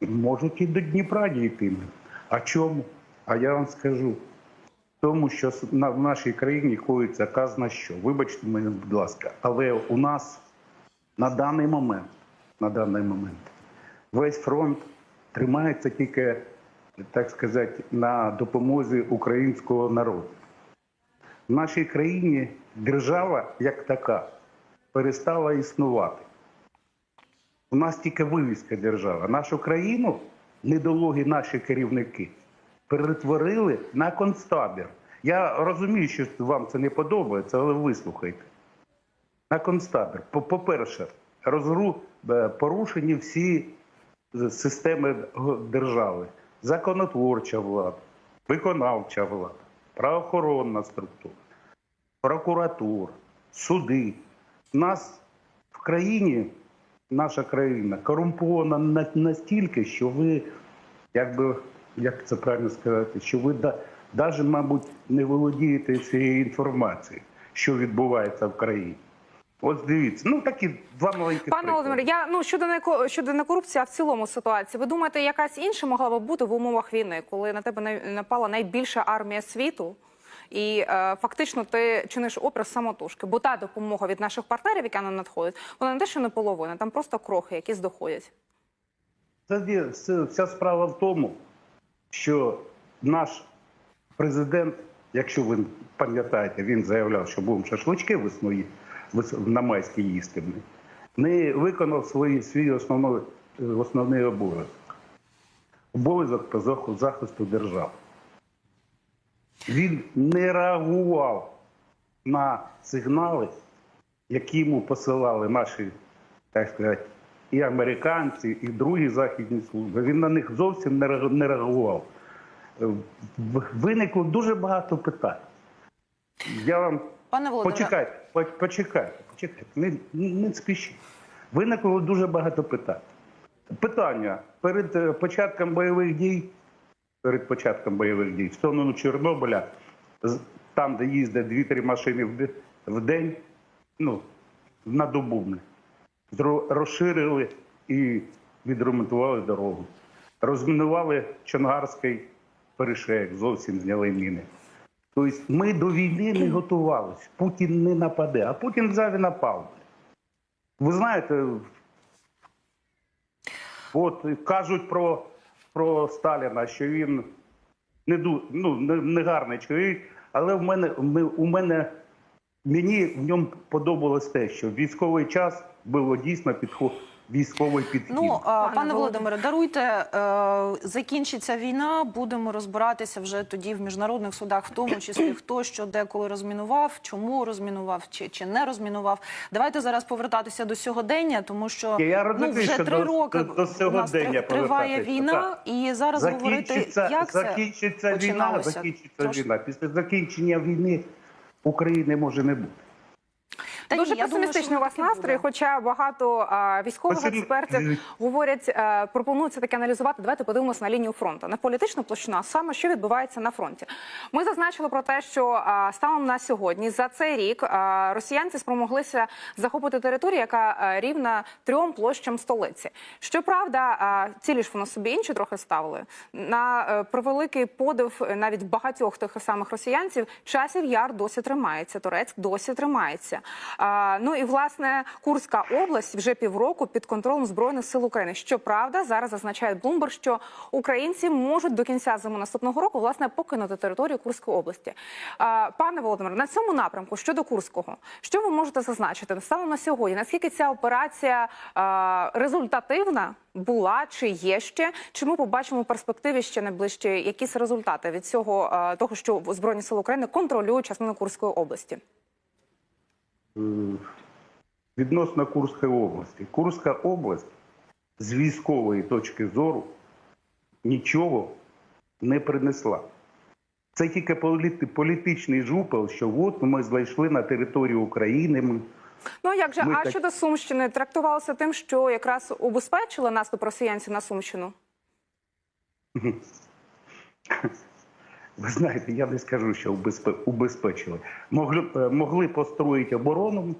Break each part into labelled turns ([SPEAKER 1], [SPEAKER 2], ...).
[SPEAKER 1] Можуть і до Дніпра дійти. А чому? А я вам скажу. Тому що в нашій країні коїться казна що. Вибачте мене, будь ласка, але у нас на даний момент, на даний момент весь фронт тримається тільки, так сказати, на допомозі українського народу. В нашій країні держава як така перестала існувати. У нас тільки вивіска держава. Нашу країну недолугі наші керівники перетворили на концтабір. Я розумію, що вам це не подобається, але вислухайте. На концтабір. По- По-перше, розру... е, порушені всі системи держави. Законотворча влада, виконавча влада, правоохоронна структура, прокуратура, суди. У нас в країні, наша країна корумпована настільки, що ви, як би, як це правильно сказати, що ви навіть, мабуть, не володієте цією інформацією, що відбувається в країні. Ось дивіться, ну такі два маленькі
[SPEAKER 2] Пане Володимире, я ну щодо не щодо не корупції, а в цілому ситуації. Ви думаєте, якась інша могла б бути в умовах війни, коли на тебе напала найбільша армія світу? І е, фактично ти чиниш опір самотужки, бо та допомога від наших партнерів, яка нам надходить, вона не те, що не половина, там просто крохи, які здоходять.
[SPEAKER 1] Це вся справа в тому, що наш президент, якщо ви пам'ятаєте, він заявляв, що будемо шашлички весною на майській їсти, не виконав свої, свій основний, основний обов'язок. Обов'язок по захисту держави. Він не реагував на сигнали, які йому посилали наші, так сказати, і американці, і другі західні служби. Він на них зовсім не реагував. Е, Виникло дуже багато питань. Я вам
[SPEAKER 3] Пане Володимире,
[SPEAKER 1] почекайте, почекайте, почекайте, не, не спішіть. Виникло дуже багато питань. Питання перед е, початком бойових дій, перед початком бойових дій, в сторону Чорнобиля, там, де їздять дві-три машини в день, ну, на добу. Розширили і відремонтували дорогу. Розмінували Чонгарський перешеєк, зовсім зняли міни. Тобто ми до війни не готувалися. Путін не нападе, а Путін взяв напав. Ви знаєте, от кажуть про, про Сталіна, що він не, ду- ну, не, не гарний чоловік, але в мене, ми- у мене Мені в ньому подобалось те, що військовий час було дійсно підход, військовий підхід.
[SPEAKER 3] Ну, а, пане,
[SPEAKER 2] Володимире.
[SPEAKER 3] Володимире, даруйте, е, закінчиться війна, будемо розбиратися вже тоді в міжнародних судах, в тому числі хто що де коли розмінував, чому розмінував чи, чи не розмінував. Давайте зараз повертатися до сьогодення, тому що
[SPEAKER 1] Я
[SPEAKER 3] ну, вже три
[SPEAKER 1] до-
[SPEAKER 3] роки
[SPEAKER 1] до- до
[SPEAKER 3] у нас
[SPEAKER 1] сьогодення
[SPEAKER 3] триває війна,
[SPEAKER 1] так.
[SPEAKER 3] і зараз говорити,
[SPEAKER 1] закінчиться,
[SPEAKER 3] як це
[SPEAKER 1] закінчиться війна,
[SPEAKER 3] починалося.
[SPEAKER 1] закінчиться війна. Після закінчення війни України може не бути.
[SPEAKER 3] Та
[SPEAKER 2] Дуже
[SPEAKER 3] ні, я
[SPEAKER 2] песимістичний у вас
[SPEAKER 3] таки
[SPEAKER 2] настрій,
[SPEAKER 3] буде.
[SPEAKER 2] хоча багато а, військових
[SPEAKER 1] Спасибі.
[SPEAKER 2] експертів говорять, е, пропонують це таки аналізувати. Давайте подивимося на лінію фронту, на політичну площину, а саме що відбувається на фронті. Ми зазначили про те, що а, станом на сьогодні за цей рік а, росіянці спромоглися захопити територію, яка а, рівна трьом площам столиці. Щоправда, а, цілі ж воно собі інші трохи ставили. На е, превеликий подив е, навіть багатьох тих самих росіянців, часів яр досі тримається, Турецьк досі тримається. Ну і власне Курська область вже півроку під контролем збройних сил України. Щоправда, зараз зазначає Блумберг, що українці можуть до кінця зими наступного року власне покинути територію Курської області. Пане Володимире, на цьому напрямку щодо Курського, що ви можете зазначити станом на сьогодні? Наскільки ця операція результативна була чи є ще? Чи ми побачимо в перспективі ще найближчі якісь результати від цього того, що збройні сили України контролюють частину Курської області?
[SPEAKER 1] Е, Відносно Курської області. Курська область з військової точки зору нічого не принесла. Це тільки політичний жупел, що от ми зайшли на територію України. Ми
[SPEAKER 2] Ну як же,
[SPEAKER 1] Ми
[SPEAKER 2] а
[SPEAKER 1] так-
[SPEAKER 2] щодо Сумщини, трактувалося тим, що якраз убезпечили наступ росіянців на Сумщину?
[SPEAKER 1] Ви знаєте, я не скажу, що убезпе- убезпечили. Могли, е, могли построїти оборону,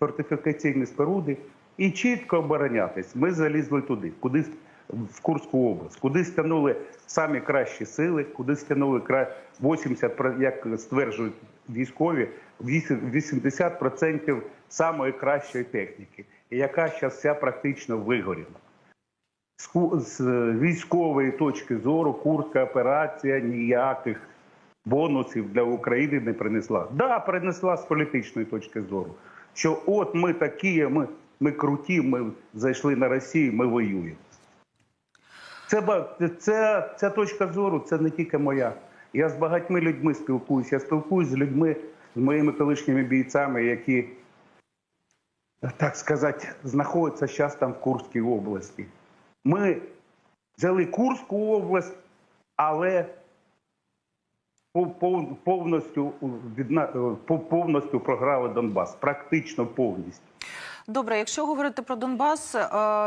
[SPEAKER 1] фортифікаційні споруди і чітко оборонятись. Ми залізли туди, куди в Курську область, куди стягнули самі кращі сили, куди стягнули кра- 80, про- як стверджують військові, 80 80% самої кращої техніки, яка зараз вся практично вигоріла. З е, військової точки зору Курська операція ніяких бонусів для України не принесла. Да, принесла з політичної точки зору. Що от ми такі, ми, ми круті, ми зайшли на Росію, ми воюємо. Це, це, ця точка зору це не тільки моя. Я з багатьма людьми спілкуюся. Я спілкуюся з людьми, з моїми колишніми бійцями, які, так сказати, знаходяться зараз там в Курській області. Ми взяли Курську область, але пов- пов- повністю е, пов- повністю програли Донбас, практично повністю.
[SPEAKER 3] Добре, якщо говорити про Донбас, е,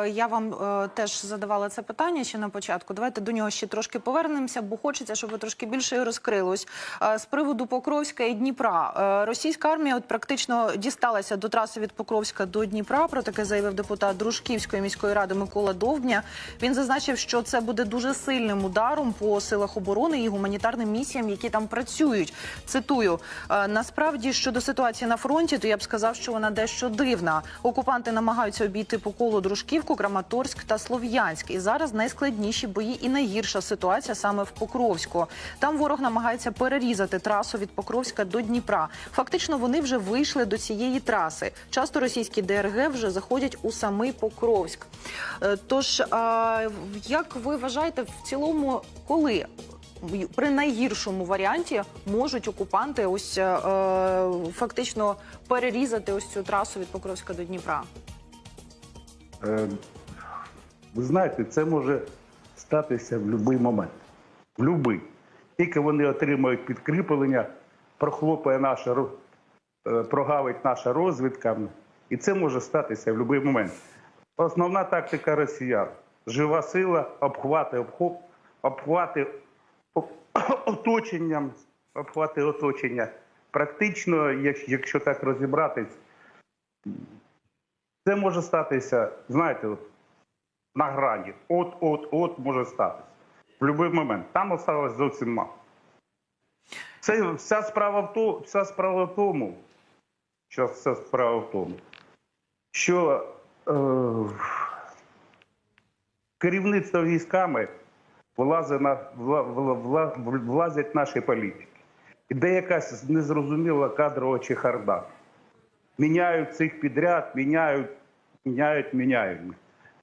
[SPEAKER 3] я вам е, теж задавала це питання ще на початку. Давайте до нього ще трошки повернемося, бо хочеться, щоб трошки більше розкрилось. Е, З приводу Покровська і Дніпра. Російська армія от практично дісталася до траси від Покровська до Дніпра. Про таке заявив депутат Дружківської міської ради Микола Довбня. Він зазначив, що це буде дуже сильним ударом по силах оборони і гуманітарним місіям, які там працюють. Цитую: «Е, насправді щодо ситуації на фронті, то я б сказав, що вона дещо дивна. Окупанти намагаються обійти по колу Дружківку, Краматорськ та Слов'янськ. І зараз найскладніші бої і найгірша ситуація саме в Покровську. Там ворог намагається перерізати трасу від Покровська до Дніпра. Фактично, вони вже вийшли до цієї траси. Часто російські ДРГ вже заходять у самий Покровськ. Е, Тож, як ви вважаєте, в цілому, коли? При найгіршому варіанті можуть окупанти ось е, фактично перерізати ось цю трасу від Покровська до Дніпра.
[SPEAKER 1] Е, Ви знаєте, це може статися в будь-який момент. В будь-який. Тільки вони отримають підкріплення, прохлопає наша, е, прогавить наша розвідка. І це може статися в будь-який момент. Основна тактика росіян жива сила, обхвати, обхоп, обхвати оточенням, обхвати оточення. Практично, якщо так розібратись, це може статися, знаєте, от, на грані. От-от-от може статися. В будь-який момент. Там осталось зовсім мало. Це вся справа в тому, вся справа в тому, що вся справа в тому, що е, керівництво військами влазить на, вла, вла, вла, влазять наші політики. Іде якась незрозуміла кадрова чехарда міняють цих підряд, міняють, міняють, міняють.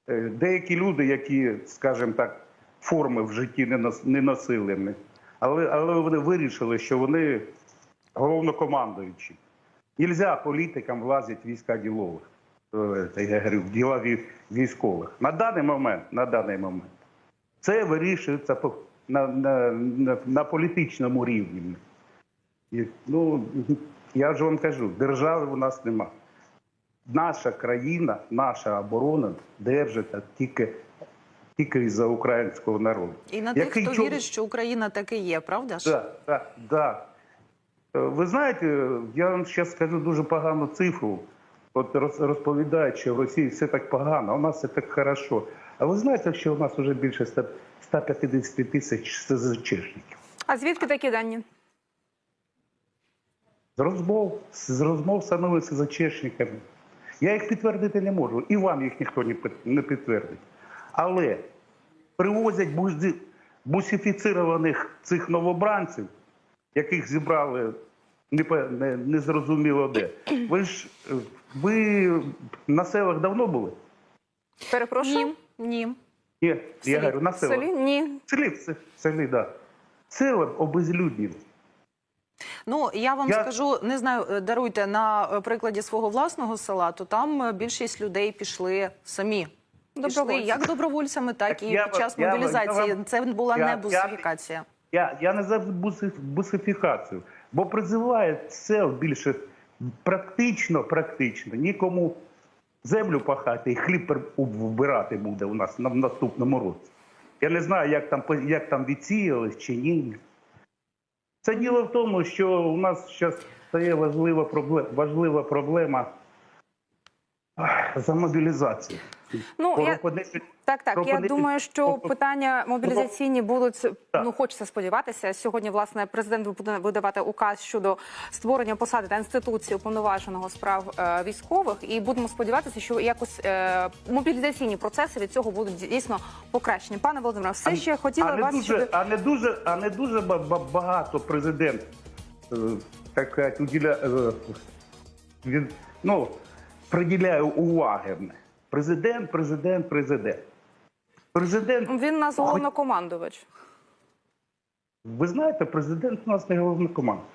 [SPEAKER 1] Е, Деякі люди, які, скажімо так, форми в житті не нос- не носили, але, але вони вирішили, що вони головнокомандуючі. Нельзя політикам влазити війська ділових, е, я говорю, в діла військових. На даний момент, на даний момент, це вирішується на, на, на, на політичному рівні. І, ну, я ж вам кажу, держави у нас нема. Наша країна, наша оборона держиться тільки, тільки із-за українського народу.
[SPEAKER 3] І на тих,
[SPEAKER 1] Який
[SPEAKER 3] хто
[SPEAKER 1] чому-
[SPEAKER 3] вірить, що Україна таки є, правда ж?
[SPEAKER 1] Да, да, да. Е, Ви знаєте, я вам зараз скажу дуже погану цифру. От розповідають, що в Росії все так погано, а у нас все так хорошо. А ви знаєте, що у нас вже більше 100 150 тисяч СЗЧшників?
[SPEAKER 2] А звідки такі дані?
[SPEAKER 1] З розмов, з розмов з самими СЗЧшниками. Я їх підтвердити не можу, і вам їх ніхто не підтвердить. Але привозять бузі- бусифіцированих цих новобранців, яких зібрали не, по- не, незрозуміло де. Ви ж ви на селах давно були?
[SPEAKER 2] Перепрошую.
[SPEAKER 3] Ні,
[SPEAKER 1] ні.
[SPEAKER 2] В
[SPEAKER 1] я
[SPEAKER 2] селі.
[SPEAKER 1] говорю, на
[SPEAKER 2] В
[SPEAKER 1] селах.
[SPEAKER 2] селі? Ні.
[SPEAKER 1] В селі, в селі, да. Села обезлюднілі.
[SPEAKER 3] Ну я вам
[SPEAKER 1] Я-
[SPEAKER 3] скажу, не знаю, е, даруйте на е, прикладі свого власного села, то там е, більшість людей пішли самі. Пішли як добровольцями, так
[SPEAKER 1] Так
[SPEAKER 3] і
[SPEAKER 1] я
[SPEAKER 3] під час
[SPEAKER 1] я
[SPEAKER 3] мобілізації.
[SPEAKER 1] я
[SPEAKER 3] Це була
[SPEAKER 1] я-
[SPEAKER 3] не бусифікація.
[SPEAKER 1] Я, я не за бусифікацію, бо призиває сел більше практично, практично нікому землю пахати і хліб вбирати буде у нас на наступному році. Я не знаю, як там як там відсіялись чи ні. Це діло в тому, що у нас зараз стає важлива проблема, важлива проблема за мобілізацію.
[SPEAKER 2] Ну, я- Так, так. Я думаю, що питання мобілізаційні будуть ну хочеться сподіватися. Сьогодні власне президент буде видавати указ щодо створення посади та інституції уповноваженого справ е, військових, і будемо сподіватися, що якось е, мобілізаційні процеси від цього будуть дійсно покращені. Пане Володимире, все ще хотіла
[SPEAKER 1] а не
[SPEAKER 2] вас
[SPEAKER 1] дуже,
[SPEAKER 2] щодо
[SPEAKER 1] а не дуже, а не дуже ба- ба- багато президент е, так сказати, уділя, е, він, ну, приділяє уваги. Президент, президент, президент. Президент,
[SPEAKER 2] він нас головнокомандувач.
[SPEAKER 1] ви знаєте, президент у нас не головнокомандувач.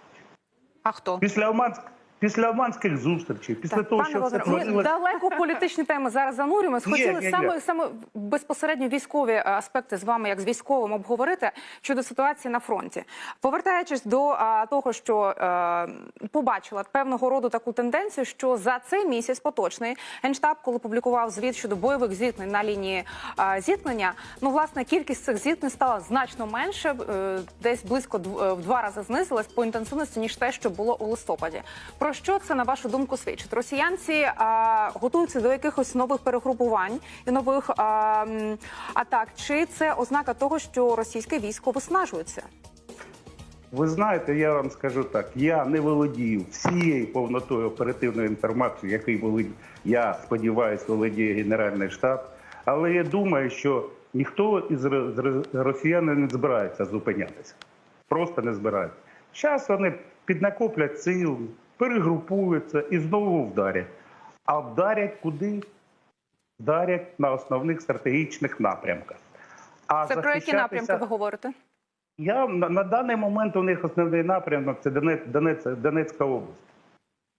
[SPEAKER 3] А хто?
[SPEAKER 1] Після Оманськ, після Оманських зустрічей, після
[SPEAKER 2] Так,
[SPEAKER 1] того, що все
[SPEAKER 2] Володимире,
[SPEAKER 1] творилось.
[SPEAKER 2] далеко політичні теми зараз занурюємось.
[SPEAKER 1] Ні,
[SPEAKER 2] Хотіли
[SPEAKER 1] ні, ні.
[SPEAKER 2] саме саме безпосередньо військові е, аспекти з вами, як з військовим, обговорити щодо ситуації на фронті. Повертаючись до а, того, що е, побачила певного роду таку тенденцію, що за цей місяць поточний генштаб, коли публікував звіт щодо бойових зіткнень на лінії е, зіткнення, ну власне кількість цих зіткнень стала значно менше, е, десь близько е, в два рази знизилась по інтенсивності ніж те, що було у листопаді. Про що це на вашу думку свідчить? Росіянці а, готуються до якихось нових перегрупувань і нових а, атак? Чи це ознака того, що російське військо виснажується?
[SPEAKER 1] Ви знаєте, я вам скажу так: я не володію всією повнотою оперативної інформації, який володіє, я сподіваюся, володіє Генеральний штаб. Але я думаю, що ніхто із росіян не збирається зупинятися. Просто не збирається. Зараз вони піднакоплять сил, перегрупуються і знову вдарять. А вдарять куди? Вдарять на основних стратегічних напрямках. А
[SPEAKER 2] Це про які напрямки ви говорите?
[SPEAKER 1] я на, на даний момент у них основний напрямок це Донець, Донець, Донецька область.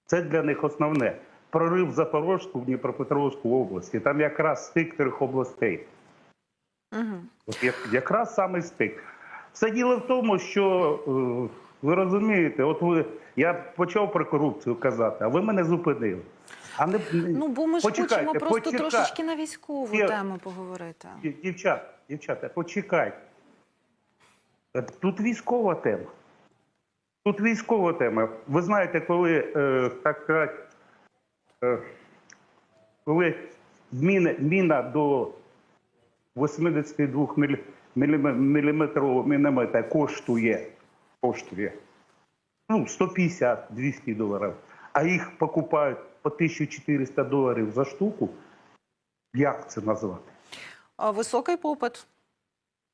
[SPEAKER 1] Це для них основне. Прорив Запорожську в Дніпропетровську області. Там якраз стик трьох областей.
[SPEAKER 3] Угу.
[SPEAKER 1] От як, якраз саме стик. Все діло в тому, що е, ви розумієте, от ви я почав про корупцію казати, а ви мене зупинили. А не
[SPEAKER 3] Ну бо ми ж
[SPEAKER 1] Почекайте,
[SPEAKER 3] хочемо просто
[SPEAKER 1] почекайте.
[SPEAKER 3] трошечки на військову
[SPEAKER 1] Є-
[SPEAKER 3] тему поговорити.
[SPEAKER 1] Дів- Дівчата, дівчата, почекайте. Е, Тут військова тема. Тут військова тема. Ви знаєте, коли, е, так сказати, е, коли міна, міна до 82 міліметрового міномета коштує, коштує ну, 150-200 доларів, а їх покупають по 1400 доларів за штуку, як це назвати?
[SPEAKER 3] А високий попит.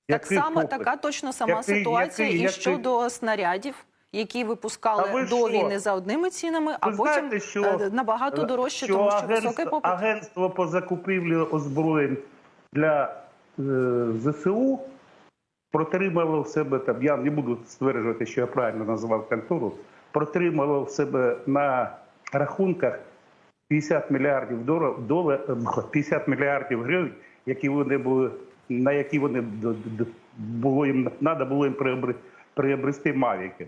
[SPEAKER 3] Так
[SPEAKER 1] Який
[SPEAKER 3] само,
[SPEAKER 1] попит?
[SPEAKER 3] така точно сама
[SPEAKER 1] Який-
[SPEAKER 3] ситуація
[SPEAKER 1] який-
[SPEAKER 3] і
[SPEAKER 1] який?
[SPEAKER 3] щодо снарядів, які випускали
[SPEAKER 1] А ви
[SPEAKER 3] до
[SPEAKER 1] що?
[SPEAKER 3] війни за одними цінами, а
[SPEAKER 1] Ви
[SPEAKER 3] потім
[SPEAKER 1] знаєте, що,
[SPEAKER 3] е, набагато дорожче, тому що
[SPEAKER 1] агентство,
[SPEAKER 3] високий попит.
[SPEAKER 1] агентство по закупівлі озброєнь для е, ЗСУ протримало в себе там. Я не буду стверджувати, що я правильно назвав контору. Протримало в себе на рахунках 50 мільярдів доларів, долар, 50 мільярдів гривень, які вони були на які вони було їм треба було їм приобрести мавіки.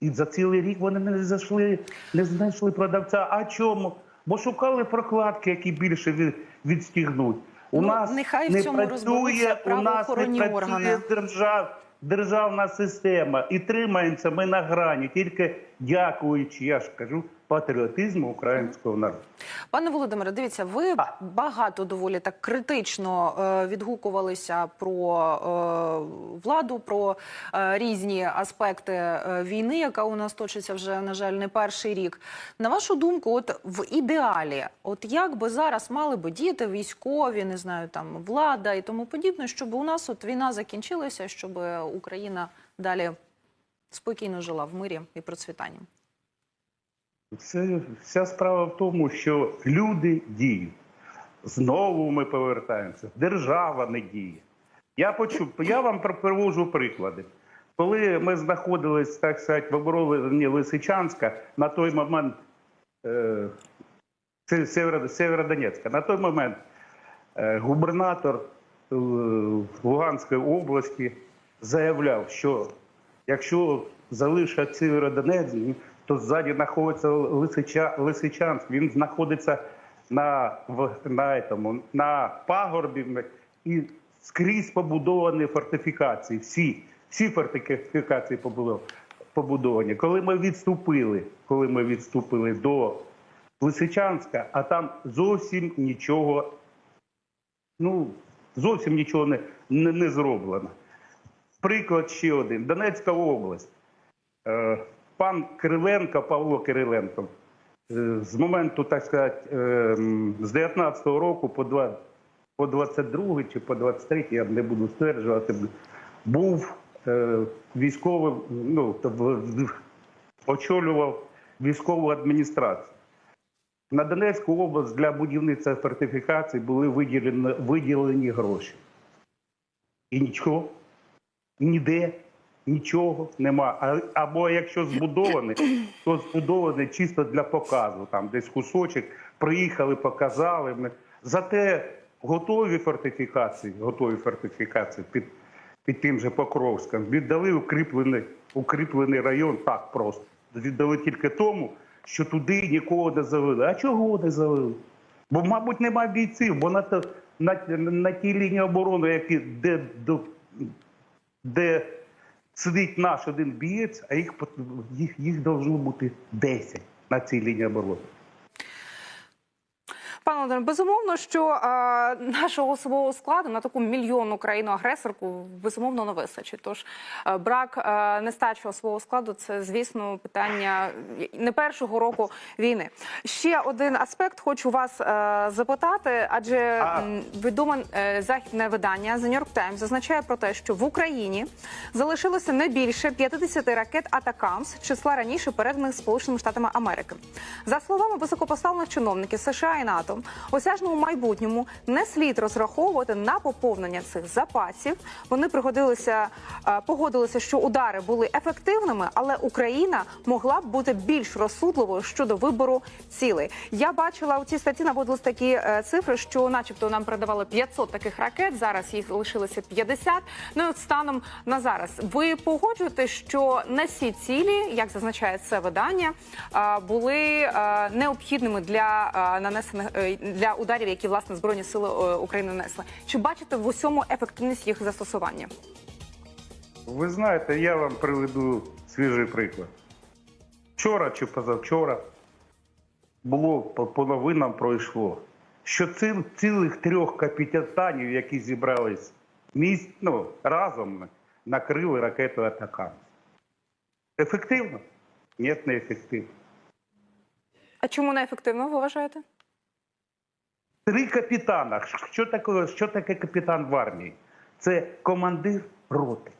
[SPEAKER 1] І за цілий рік вони не зайшли, не знайшли продавця. А чому? Бо шукали прокладки, які більше від, відстігнуть. У
[SPEAKER 3] Ну,
[SPEAKER 1] нас
[SPEAKER 3] нехай в
[SPEAKER 1] не
[SPEAKER 3] цьому
[SPEAKER 1] працює, у нас не працює
[SPEAKER 3] органи.
[SPEAKER 1] держав, державна система. І тримаємося ми на грані, тільки дякуючи, я ж кажу, патріотизму українського народу.
[SPEAKER 3] Пане Володимире, дивіться, ви
[SPEAKER 1] А.
[SPEAKER 3] багато доволі так критично е, відгукувалися про е, владу, про е, різні аспекти е, війни, яка у нас точиться вже, на жаль, не перший рік. На вашу думку, от в ідеалі, от як би зараз мали би діяти військові, не знаю, там влада і тому подібне, щоб у нас от війна закінчилася, щоб Україна далі спокійно жила в мирі і процвітанні?
[SPEAKER 1] Це вся справа в тому, що люди діють. Знову ми повертаємося. Держава не діє. Я почув, я вам привожу приклади. Коли ми знаходились, так сказати, в обороні Лисичанська, на той момент е, це Северодонецька, на той момент е, губернатор е, Луганської області заявляв, що якщо залишать Северодонець, то ззаді знаходиться Лисича, Лисичанськ. Він знаходиться на, в, на, этому, на пагорбі і скрізь побудовані фортифікації. Всі, всі фортифікації побудовані. Коли ми відступили, коли ми відступили до Лисичанська, а там зовсім нічого, ну, зовсім нічого не, не, не зроблено. Приклад ще один. Донецька область. Е, пан Кириленко, Павло Кириленко, е, з моменту, так сказати, е, з 19-го року по, 2, по 22 чи по 23, я не буду стверджувати, був е, військовим, ну, очолював військову адміністрацію. На Донецьку область для будівництва фортифікацій були виділені, виділені гроші. І нічого, ніде нічого нема. Або якщо збудовані, то збудовані чисто для показу. Там десь кусочок, приїхали, показали. Ми- Зате готові фортифікації, готові фортифікації під, під тим же Покровськом, віддали укріплений, укріплений район так просто. Віддали тільки тому, що туди нікого не завели. А чого не завели? Бо, мабуть, немає бійців, бо на, на, на тій лінії оборони, які, де, де сидить наш один бієць, а їх, їх, їх должно бути 10 на цій лінії оборони.
[SPEAKER 2] Пане Володимире, безумовно, що е, нашого особового складу на таку мільйонну країну-агресорку безумовно не вистачить. Тож е, брак е, нестачі особового складу це, звісно, питання не першого року війни. Ще один аспект хочу вас е, запитати, адже
[SPEAKER 1] А.
[SPEAKER 2] відоме е, західне видання The New York Times зазначає про те, що в Україні залишилося не більше 50 ракет Атакамс, числа раніше переданих Сполученими Штатами Америки. За словами високопоставлених чиновників США і НАТО, у осяжному майбутньому не слід розраховувати на поповнення цих запасів. Вони пригодилися, е, погодилися, що удари були ефективними, але Україна могла б бути більш розсудливою щодо вибору цілей. Я бачила у цій статті наводились такі е, цифри, що, начебто, нам передавали 500 таких ракет. Зараз їх лишилося 50. Ну і от станом на зараз. Ви погоджуєте, що не всі цілі, як зазначає це видання, е, були необхідними для нанесених для ударів, які власне збройні сили е, України нанесли. Чи бачите в усьому ефективність їх застосування?
[SPEAKER 1] Ви знаєте, я вам приведу свіжий приклад. Вчора чи позавчора було по, новинам пройшло, що цим цілих трьох капітанів, які зібрались місць, ну, разом накрили ракету Атакам. Ефективно? Ні, не ефективно.
[SPEAKER 2] А чому неефективно, ви вважаєте?
[SPEAKER 1] Три капітана. Що таке, що таке капітан в армії? Це командир роти.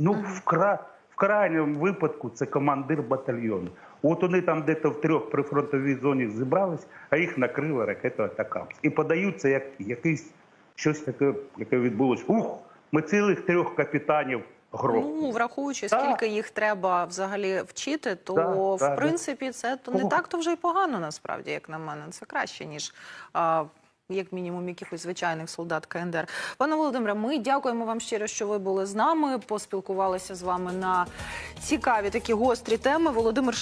[SPEAKER 1] Ну, в, кра... в крайньому випадку це командир батальйону. От вони там десь в трьох прифронтовій зоні зібрались, а їх накрили ракету Атакамс. І подаються як якийсь щось таке, яке відбулось. Ух, ми цілих трьох капітанів грохнули.
[SPEAKER 3] Ну, враховуючи,
[SPEAKER 1] Так.
[SPEAKER 3] скільки їх треба взагалі вчити, то
[SPEAKER 1] Так,
[SPEAKER 3] в
[SPEAKER 1] так,
[SPEAKER 3] принципі це то не так то вже й погано, насправді, як на мене. Це краще, ніж. А, як мінімум, якихось звичайних солдат КНДР. Пане Володимире, ми дякуємо вам щиро, що ви були з нами. Поспілкувалися з вами на цікаві такі гострі теми. Володимир